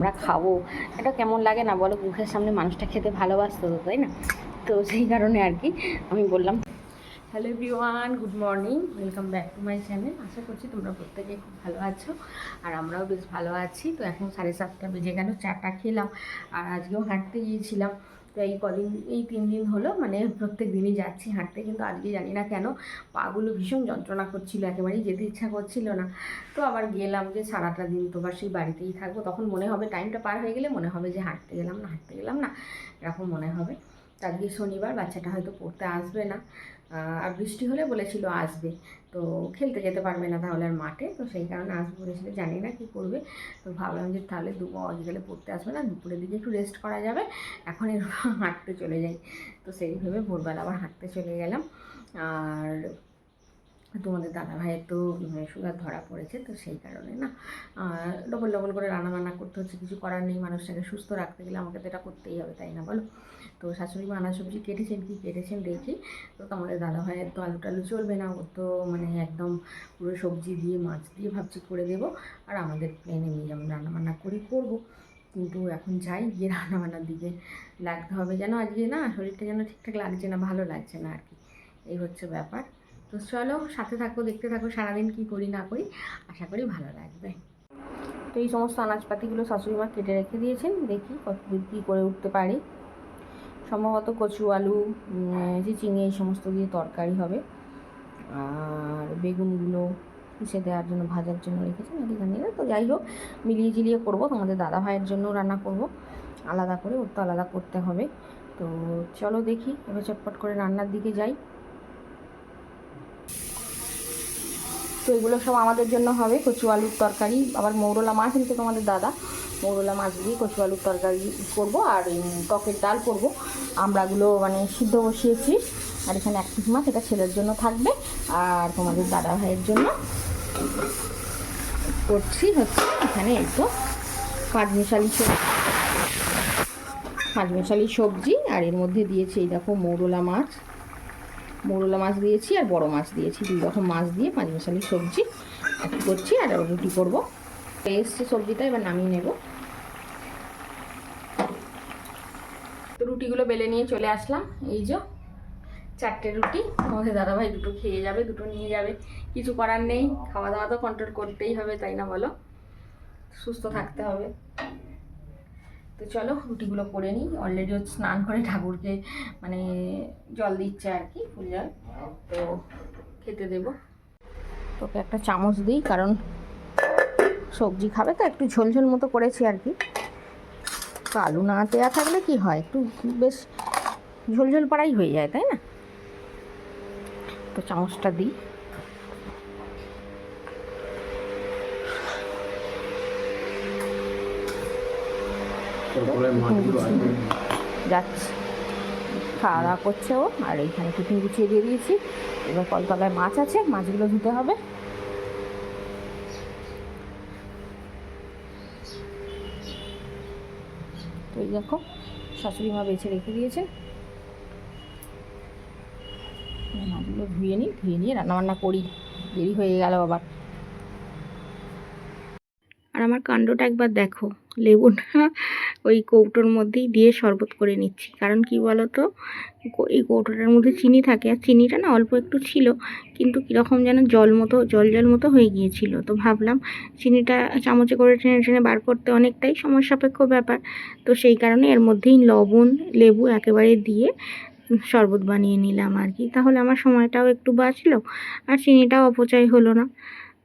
আমরা খাব। এটা কেমন লাগে না বলো? মুখের সামনে মানুষটা খেতে ভালোবাসতো তো, তাই না? তো সেই কারণে আর কি আমি বললাম। Hello everyone good morning welcome back to my channel আশা করছি তোমরা প্রত্যেকে খুব ভালো আছো আর আমরাও বেশ ভালো আছি। তো এখন সাড়ে সাতটা বেজে গেল, চাটা খেলাম আর আজকেও হাঁটতে গিয়েছিলাম। তো এই কদিন, এই তিন দিন হলো মানে প্রত্যেক দিনই যাচ্ছি হাঁটতে, কিন্তু আজকে জানি না কেন পাগুলো ভীষণ যন্ত্রণা করছিল, একেবারেই যেতে ইচ্ছা করছিল না। তো আবার গেলাম যে সারাটা দিন তো সেই বাড়িতেই থাকব, তখন মনে হবে টাইমটা পার হয়ে গেলে মনে হবে যে হাঁটতে গেলাম না, হাঁটতে গেলাম না, এরকম মনে হবে। আজকে শনিবার, বাচ্চাটা হয়তো পড়তে আসবে না। আর বৃষ্টি হলে বলেছিল আসবে। তো খেলতে যেতে পারবে না তাহলে আর মাঠে। তো সেই কারণে আসবে বলেছিল, জানি না কী করবে। তো ভাবলাম যে তাহলে দু বিকেলে পড়তে আসবে না, দুপুরের দিকে একটু রেস্ট করা যাবে। এখন এর হাঁটতে চলে যাই। তো সেইভাবে ভোরবেলা আবার হাঁটতে চলে গেলাম। আর তোমাদের দাদা ভাইয়ের তো সুগার ধরা পড়েছে, তো সেই কারণে না ডবল ডবল করে রান্না বান্না করতে হচ্ছে, কিছু করার নেই। মানুষটাকে সুস্থ রাখতে গেলে আমাকে তো এটা করতেই হবে, তাই না বলো? তো শাশুড়ি মা আনাজ সবজি কেটেছেন কি কেটেছেন দেখি। তো তোমাদের ভাইয়ের তো আলু টালু চলবে না ও তো মানে একদম পুরো সবজি দিয়ে, মাছ দিয়ে ভাবছি করে দেবো। আর আমাদের প্লেন এমনি যেমন রান্নাবান্না করি, করব। কিন্তু এখন যাই, গিয়ে রান্নাবান্নার দিকে লাগতে হবে যেন। আজকে না শরীরটা যেন ঠিকঠাক লাগছে না, ভালো লাগছে না আর কি। এই হচ্ছে ব্যাপার। তো চলো, সাথে থাকো, দেখতে থাকো, সারাদিন কি করি না করি। আশা করি ভালো লাগবে। তো এই সমস্ত আনাজপাতিগুলো শাশুড়ি মা কেটে রেখে দিয়েছেন, দেখি কতদূর কী করে উঠতে পারি। সম্ভবত কচু আলু চিচিঙে এই সমস্ত দিয়ে তরকারি হবে। আর বেগুনগুলো পিষে দেওয়ার জন্য, ভাজার জন্য রেখেছেন এটি জানি না তো যাই হোক, মিলিয়ে ঝিলিয়ে করব। তোমাদের দাদা ভাইয়ের জন্য রান্না করব। আলাদা করে, ওর তো আলাদা করতে হবে। তো চলো দেখি, এবার চটপট করে রান্নার দিকে যাই। তো এগুলো সব আমাদের জন্য হবে, কচু আলুর তরকারি। আবার মৌরলা মাছ এনেছে তোমাদের দাদা। মৌরলা মাছ দিয়ে কচু আলুর তরকারি করব আর টকের ডাল করব। আমরাগুলো মানে সিদ্ধ বসিয়েছি। আর এখানে এক পিস মাছ, এটা ছেলের জন্য থাকবে। আর তোমাদের দাদা ভাইয়ের জন্য করছি হচ্ছে এখানে এই তো পাঁচমিশালি সবজি। পাঁচমিশালি সবজি, আর এর মধ্যে দিয়েছি এই দেখো মৌরলা মাছ। মৌরলা মাছ দিয়েছি আর বড় মাছ দিয়েছি। দুই রকম মাছ দিয়ে পাঁচ মশালি সবজি করছি আর রুটি করব। এসছে সবজিটা এবার নামিয়ে নেব। তো রুটিগুলো বেলে নিয়ে চলে আসলাম। এই যে চারটে রুটি, আমাদের দাদাভাই দুটো খেয়ে যাবে, দুটো নিয়ে যাবে। কিছু করার নেই খাওয়া দাওয়া তো কন্ট্রোল করতেই হবে, তাই না বলো? সুস্থ থাকতে হবে। তো চলো, রুটিগুলো করে নিই। অলরেডি স্নান করে ঠাকুরকে মানে জল দিচ্ছে আর কি, ফুল জল। তো খেতে দেবো। তোকে একটা চামচ দিই, কারণ সবজি খাবে তো একটু ঝোল ঝোল মতো করেছি আর কি। তো আলু না দেওয়া থাকলে কি হয়? একটু বেশ ঝোল ঝোল পাড়াই হয়ে যায় তাই না? তো চামচটা দিই। যাচ্ছে। খাওয়া দাওয়া করছে ও আর এইখানে টিফিন গুছিয়ে দিয়ে দিয়েছি। এবার কলতলায় মাছ আছে মাছগুলো ধুতে হবে। এই দেখো, শাশুড়ি মা বেছে রেখে দিয়েছে মাগুলো ধুয়ে নিই, ধুয়ে নিয়ে রান্নাবান্না করি। দেরি হয়ে গেল আবার। আর আমার কাণ্ডটা একবার দেখো। লেবুটা ওই কৌটোর মধ্যেই দিয়ে শরবত করে নিচ্ছি। কারণ কি বলো তো এই কৌটোটার মধ্যে চিনি থাকে। আর চিনিটা না অল্প একটু ছিল, কিন্তু কীরকম যেন জল মতো, জল জল মতো হয়ে গিয়েছিল। তো ভাবলাম চিনিটা চামচে করে টেনে টেনে বার করতে অনেকটাই সময় সাপেক্ষ ব্যাপার। তো সেই কারণে এর মধ্যেই লবণ, লেবু একেবারে দিয়ে শরবত বানিয়ে নিলাম আর কি। তাহলে আমার সময়টাও একটু বাঁচলো, আর চিনিটাও অপচয় হলো না।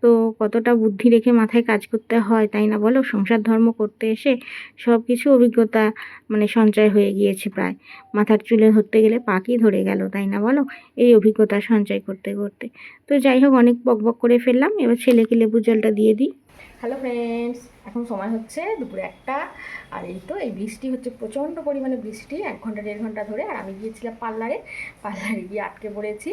তো কতটা বুদ্ধি রেখে মাথায় কাজ করতে হয় তাই না বলো? সংসার ধর্ম করতে এসে সব কিছু অভিজ্ঞতা মানে সঞ্চয় হয়ে গিয়েছে প্রায়। মাথার চুলে ধরতে গেলে পাকি ধরে গেল, তাই না বলো? এই অভিজ্ঞতা সঞ্চয় করতে করতে। তো যাই হোক, অনেক বকবক করে ফেললাম। এবার ছেলেকে লেবু জলটা দিয়ে দিই। হ্যালো ফ্রেন্ডস এখন সময় হচ্ছে দুপুরে একটা, আর এই তো এই বৃষ্টি হচ্ছে, প্রচণ্ড পরিমাণে বৃষ্টি, এক ঘণ্টা, দেড় ঘণ্টা ধরে, আর আমি গিয়েছিলাম পার্লারে পার্লারে গিয়ে আটকে পড়েছি,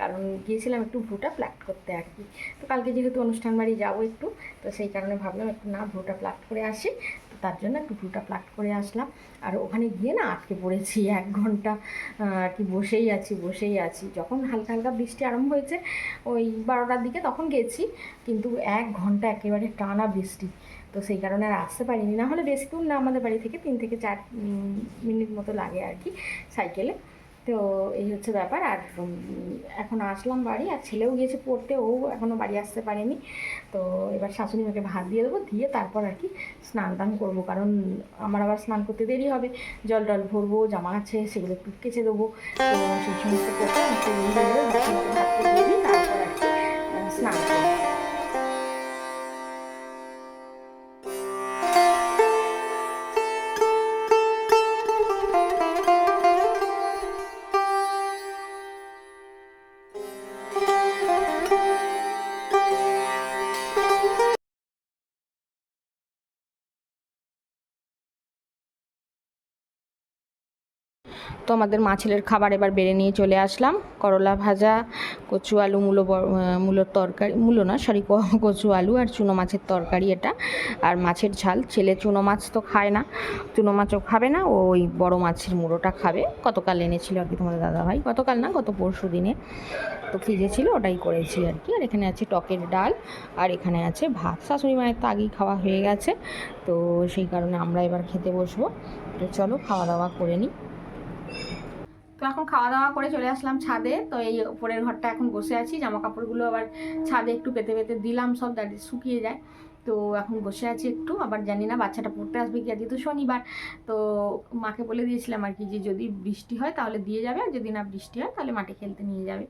কারণ গিয়েছিলাম একটু ভ্রুটা প্লাট করতে আর কি। তো কালকে যেহেতু অনুষ্ঠান বাড়ি যাব একটু, তো সেই কারণে ভাবলাম একটু না ভ্রুটা প্লাট করে আসি তার জন্য টুটুটা প্লাট করে আসলাম। আর ওখানে গিয়ে না আটকে পড়েছি এক ঘণ্টা। আর কি বসেই আছি বসেই আছি। যখন হালকা হালকা বৃষ্টি আরম্ভ হয়েছে, ওই বারোটার দিকে তখন গেছি। কিন্তু এক ঘণ্টা একেবারে টানা বৃষ্টি। তো সেই কারণে আর আসতে পারিনি। না হলে বেশি না আমাদের বাড়ি থেকে তিন থেকে চার মিনিট মতো লাগে আর কি সাইকেলে। তো এই হচ্ছে ব্যাপার। আর এখন আসলাম বাড়ি, আর ছেলেও গিয়েছে পড়তে, ও এখনও বাড়ি আসতে পারেনি। তো এবার শাশুড়ি মাকে ভাত দিয়ে দেবো, দিয়ে তারপর আর কি স্নান টান করব। কারণ আমার আবার স্নান করতে দেরি হবে। জল টল ভরবো, জামা আছে, সেগুলো একটু কেচে দেবো। তো সেই সমস্ত করতে একটু দেরি তো আমাদের মা ছেলের খাবার এবার বেড়ে নিয়ে চলে আসলাম। করলা ভাজা, কচু আলু, মূলো মূলোর তরকারি, মূলো না সরি কচু আলু আর চুনো মাছের তরকারি এটা। আর মাছের ঝাল, ছেলে চুনো মাছ তো খায় না, চুনো মাছও খাবে না ওই বড় মাছের মুড়োটা খাবে। গতকাল এনেছিল আর কি তোমাদের দাদাভাই, গতকাল না, গত পরশু দিনে। তো ফ্রিজে ছিল, ওটাই করেছি আর কি। আর এখানে আছে টকের ডাল, আর এখানে আছে ভাত। শাশুড়ি মায়ের তো আগেই খাওয়া হয়ে গেছে, তো সেই কারণে আমরা এবার খেতে বসবো। তো চলো, খাওয়া দাওয়া করে নিই। তো এখন খাওয়া দাওয়া করে চলে আসলাম ছাদে। তো এই উপরের ঘরটা এখন বসে আছি। জামা কাপড়গুলো আবার ছাদে একটু পেতে পেতে দিলাম, সব দাঁড়িয়ে শুকিয়ে যায়। তো এখন বসে আছি একটু, আবার জানি না বাচ্চাটা পড়তে আসবে কি? আজকে তো শনিবার। তো মাকে বলে দিয়েছিলাম আর কি যে, যদি বৃষ্টি হয় তাহলে দিয়ে যাবে, আর যদি না বৃষ্টি হয় তাহলে মাঠে খেলতে নিয়ে যাবে।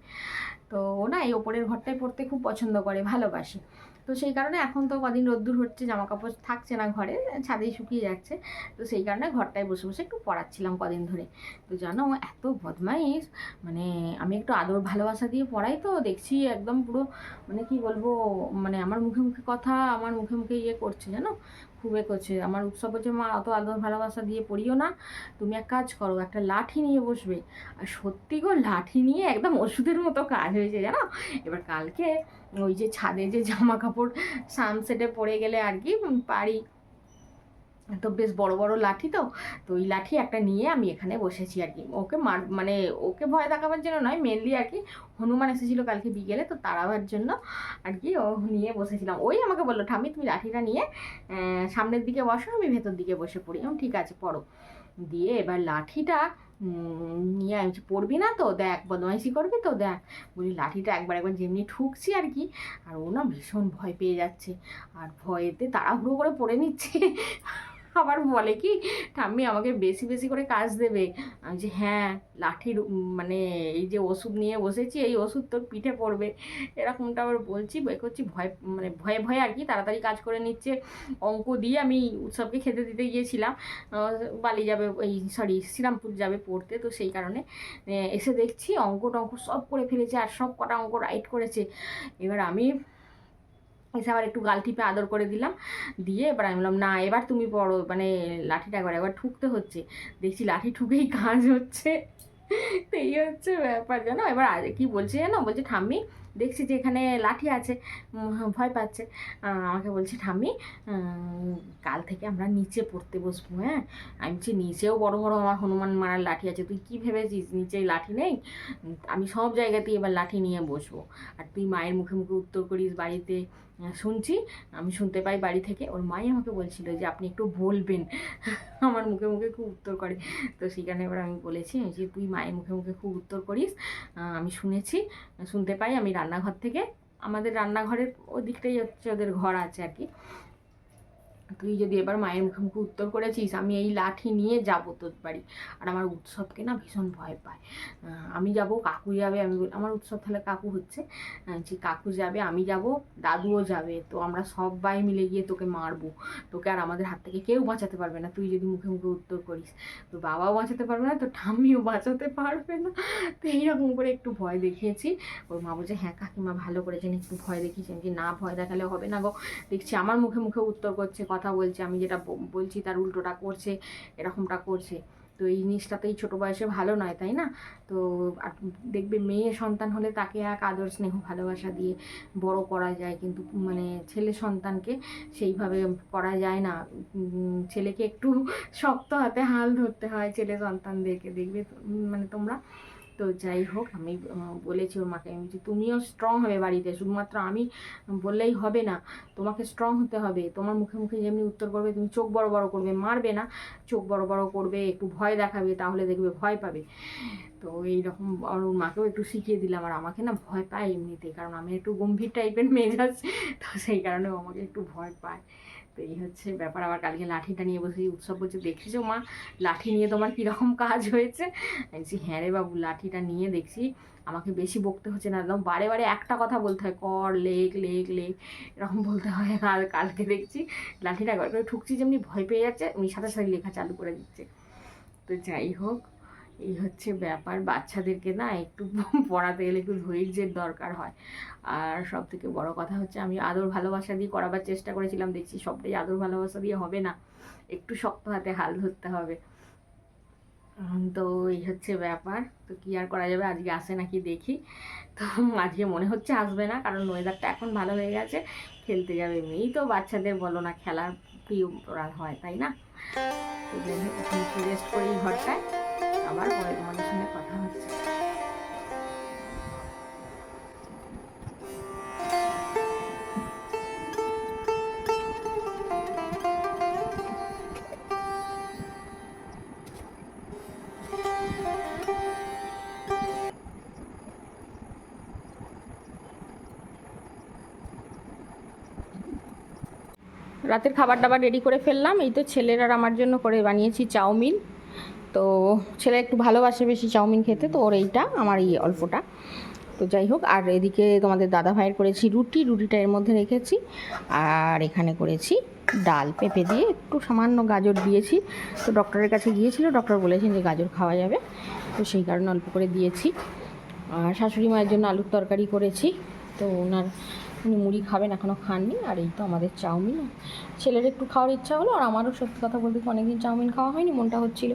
তো ও না এই ওপরের ঘরটায় পড়তে খুব পছন্দ করে, ভালোবাসে। তো সেই কারণে এখন তো কদিন রোদ্দুর হচ্ছে জামা কাপড় থাকছে না ঘরে, ছাদেই শুকিয়ে যাচ্ছে। তো সেই কারণে ঘরটায় বসে বসে একটু পড়াচ্ছিলাম কদিন ধরে। তো জানো, এত বদমাইশ মানে আমি একটু আদর ভালোবাসা দিয়ে পড়াই তো, দেখছি একদম পুরো মানে কি বলব মানে আমার মুখে মুখে কথা, আমার মুখে মুখে ইয়ে করছে, জানো? খুব এ করছে। আমার উৎসব বলছে, মা, অত আদর ভালোবাসা দিয়ে পড়িও না। তুমি এক কাজ করো, একটা লাঠি নিয়ে বসবে। আর সত্যি গো, লাঠি নিয়ে একদম ওষুধের মতো কাজ হয়েছে, জানো? এবার কালকে ওই যে ছাদে যে জামা কাপড় সানসেটে পড়ে গেলে আর কি পারি। তো বেশ বড় বড় লাঠি তো তো ওই লাঠি একটা নিয়ে আমি এখানে বসেছি আর কি। ওকে মার মানে ওকে ভয় দেখাবার জন্য নয় মেনলি আর কি হনুমান এসেছিল কালকে বিকেলে, তো তাড়াবার জন্য আর কি ও নিয়ে বসেছিলাম। ওই আমাকে বলল ঠামি তুমি লাঠিটা নিয়ে সামনের দিকে বসো, আমি ভেতর দিকে বসে পড়ি। আমি ঠিক আছে, পড়ো। দিয়ে এবার লাঠিটা নিয়ে আমি পড়বি না তো? দেখ, বদমাইশি করবি তো, দেখ। বলি, লাঠিটা একবার একবার যেমনি ঠুকছি আর কি, আর ও না ভীষণ ভয় পেয়ে যাচ্ছে। আর ভয়েতে তাড়াহুড়ো করে পড়ে নিচ্ছে। আবার বলে কি, ঠাম্মি আমাকে বেশি বেশি করে কাজ দেবে। আমি যে হ্যাঁ লাঠির মানে এই যে ওষুধ নিয়ে বসেছি, এই ওষুধ তোর পিঠে পড়বে। এরকমটা আবার বলছি বই করছি, ভয় মানে ভয়ে ভয়ে আর কি তাড়াতাড়ি কাজ করে নিচ্ছে। অঙ্ক দিয়ে আমি উৎসবকে খেতে দিতে গিয়েছিলাম। বালি যাবে, এই সরি, শ্রীরামপুর যাবে পড়তে, তো সেই কারণে এসে দেখছি অঙ্ক টঙ্ক সব করে ফেলেছে আর সব কটা অঙ্ক রাইট করেছে। এবার আমি এসে আবার একটু গাল টিপে আদর করে দিলাম। দিয়ে এবার আমি বললাম, না, এবার তুমি পড়ো। মানে লাঠিটা একবার একবার ঠুকতে হচ্ছে। দেখছি লাঠি ঠুকেই কাজ হচ্ছে। তো এই হচ্ছে ব্যাপার, জানো? এবার কি বলছে জানো? বলছে, ঠাম্মি, দেখছি যে এখানে লাঠি আছে। ভয় পাচ্ছে। আমাকে বলছে, ঠাম্মি কাল থেকে আমরা নিচে পড়তে বসবো হ্যাঁ? আমি বলছি, নিচেও বড় বড় আমার হনুমান মারার লাঠি আছে। তুই কি ভেবেছিস? নিচে লাঠি নেই? আমি সব জায়গাতেই এবার লাঠি নিয়ে বসবো। আর তুই মায়ের মুখে মুখে উত্তর করিস বাড়িতে। শুনছি, আমি শুনতে পাই বাড়ি থেকে। ওর মাই আমাকে বলছিল যে, আপনি একটু বলবেন। আমার মুখে মুখে খুব উত্তর করে। তো সেখানে এবার আমি বলেছি যে তুই মায়ের মুখে মুখে খুব উত্তর করিস আমি শুনেছি, শুনতে পাই আমি রান্নাঘর থেকে। আমাদের রান্নাঘরের ওদিকটাই হচ্ছে ওদের ঘর আছে আর কি। তুই যদি এবার মায়ের মুখে উত্তর করেছিস, আমি এই লাঠি নিয়ে যাব তোর বাড়ি। আর আমার উৎসবকে না ভীষণ ভয় পায়। আমি যাব, কাকু যাবে, আমি বল- আমার উৎসব তাহলে কাকু হচ্ছে। যে কাকু যাবে, আমি যাব, দাদুও যাবে। তো আমরা সবাই মিলে গিয়ে তোকে মারবো। তোকে আর আমাদের হাত থেকে কেউ বাঁচাতে পারবে না। তুই যদি মুখে মুখে উত্তর করিস তো বাবাও বাঁচাতে পারবে না তো ঠাম্মিও বাঁচাতে পারবে না। তো এইরকম করে একটু ভয় দেখিয়েছি। ওর মা বলছে হ্যাঁ কাকিমা ভালো করেছেন একটু ভয় দেখিয়েছেন যে না, ভয় দেখালে হবে না গো। দেখছি আমার মুখে মুখে উত্তর করছে। কথা বলছে, আমি যেটা বলছি তার উল্টোটা করছে, এরকমটা করছে। তো এই জিনিসটা তো এই ছোটো বয়সে ভালো নয়, তাই না? তো আর দেখবে মেয়ে সন্তান হলে তাকে এক আদর স্নেহ ভালোবাসা দিয়ে বড় করা যায়, কিন্তু মানে ছেলে সন্তানকে সেইভাবে করা যায় না। ছেলেকে একটু শক্ত হাতে হাল ধরতে হয় ছেলে সন্তানদেরকে, দেখবে মানে তোমরা তো যাই হোক, আমি বলেছি ওর মাকে আমি তুমিও স্ট্রং হবে বাড়িতে। শুধুমাত্র আমি বললেই হবে না, তোমাকে স্ট্রং হতে হবে। তোমার মুখে মুখে যেমনি উত্তর করবে, তুমি চোখ বড় বড় করবে। মারবে না, চোখ বড় বড় করবে, একটু ভয় দেখাবে, তাহলে দেখবে ভয় পাবে। তো এইরকম আর ওর মাকেও একটু শিখিয়ে দিলাম। আর আমাকে না ভয় পায় এমনিতেই, কারণ আমি একটু গম্ভীর টাইপের মেজাজ, তো সেই কারণে আমাকে একটু ভয় পায়। তো এই হচ্ছে ব্যাপার, আবার কালকে লাঠিটা নিয়ে বসে উৎসব বলছে, দেখেছ মা, লাঠি নিয়ে তোমার কীরকম কাজ হয়েছে? বলছি হ্যাঁ রে বাবু, লাঠিটা নিয়ে দেখছি, আমাকে বেশি বকতে হচ্ছে না, একদম বারে বারে একটা কথা বলতে হয়, কর, লেক লেক লেক, এরকম বলতে হয় আর কালকে দেখছি, লাঠিটা একবার করে ঠুকছি, যেমনি ভয় পেয়ে যাচ্ছে, উনি সাথে সাথে লেখা চালু করে দিচ্ছে। তো যাই হোক এই হচ্ছে ব্যাপার। বাচ্চাদেরকে না একটু পড়াতে গেলে একটু ধৈর্যের দরকার হয়। আর সব থেকে বড় কথা হচ্ছে আমি আদর ভালোবাসা দিয়ে করাবার চেষ্টা করেছিলাম। দেখছি সবটাই আদর ভালোবাসা দিয়ে হবে না। একটু শক্ত হাতে হাল ধরতে হবে। তো এই হচ্ছে ব্যাপার। তো কি আর করা যাবে? আজকে আসে নাকি দেখি। তো আজকে মনে হচ্ছে আসবে না। কারণ ওয়েদারটা এখন ভালো হয়ে গেছে। খেলতে যাবে মেয়েই তো। বাচ্চাদের বলো না, খেলার প্রিয় হয়, তাই না? তো যাই হোক, এখন রেস্ট করি ঘরটায়। আবার পরে তোমাদের সঙ্গে কথা হচ্ছে। রাতের খাবার দাবার রেডি করে ফেললাম। এই তো ছেলেরা আমার জন্য করে বানিয়েছি চাউমিন। তো ছেলে একটু ভালোবাসে বেশি চাউমিন খেতে, তো ওর এইটা, আমার এই অল্পটা। তো যাই হোক, আর এদিকে তোমাদের দাদা ভাইয়ের করেছি রুটি, রুটিটা এর মধ্যে রেখেছি। আর এখানে করেছি ডাল পেঁপে দিয়ে, একটু সামান্য গাজর দিয়েছি। তো ডক্টরের কাছে গিয়েছিল, ডক্টর বলেছেন যে গাজর খাওয়া যাবে। তো সেই কারণে অল্প করে দিয়েছি। আর শাশুড়ি মায়ের জন্য আলুর তরকারি করেছি। তো ওনার, উনি মুড়ি খাবেন এখনও খাননি। আর এই তো আমাদের চাউমিন। ছেলের একটু খাওয়ার ইচ্ছা হলো, আর আমারও সত্যি কথা বলতে অনেকদিন চাউমিন খাওয়া হয়নি, মনটা হচ্ছিল।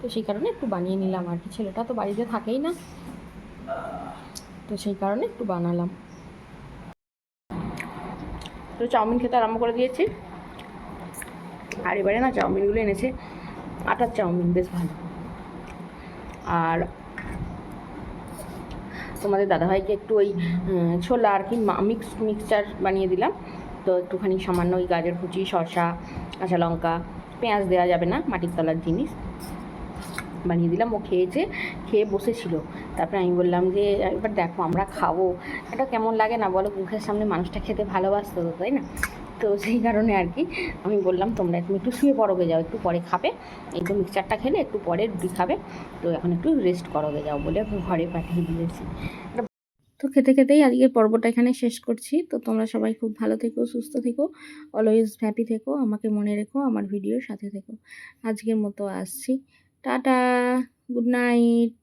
তো সেই কারণে একটু বানিয়ে নিলাম আর কি। ছেলেটা তো বাড়িতে থাকেই না। তো সেই কারণে একটু বানালাম। তো চাউমিন খেতে আরম্ভ করে দিয়েছি। আর এবারে না চাউমিনগুলো এনেছে। আটার চাউমিন, বেশ ভালো। আর তোমাদের দাদাভাইকে একটু ওই ছোলা আর কি মিক্স মিক্সচার বানিয়ে দিলাম। তো একটুখানি সামান্য ওই গাজর কুচি, শসা, কাঁচা লঙ্কা, পেঁয়াজ দেওয়া যাবে না, মাটির তলার জিনিস। বানিয়ে দিলাম। ও খেয়েছে খেয়ে বসেছিল। তারপরে আমি বললাম যে, এবার দেখো আমরা খাব। এটা কেমন লাগে না বলো? মুখের সামনে মানুষটা খেতে ভালোবাসতো তো, তাই না? তো সেই কারণে আর কি আমি বললাম, তোমরা তুমি একটু শুয়ে পড়োগে যাও, একটু পরে খাবে। এই তো মিক্সচারটা খেলে একটু পরে রুটি খাবে। তো এখন একটু রেস্ট করোগে যাও বলে ঘরে পাঠিয়ে দিয়েছি। তো খেতে খেতেই আজকের পর্বটা এখানে শেষ করছি। তো তোমরা সবাই খুব ভালো থেকো, সুস্থ থেকো অলওয়েজ হ্যাপি থেকো, আমাকে মনে রেখো, আমার ভিডিওর সাথে থেকো। আজকের মতো আসছি। Tata good night.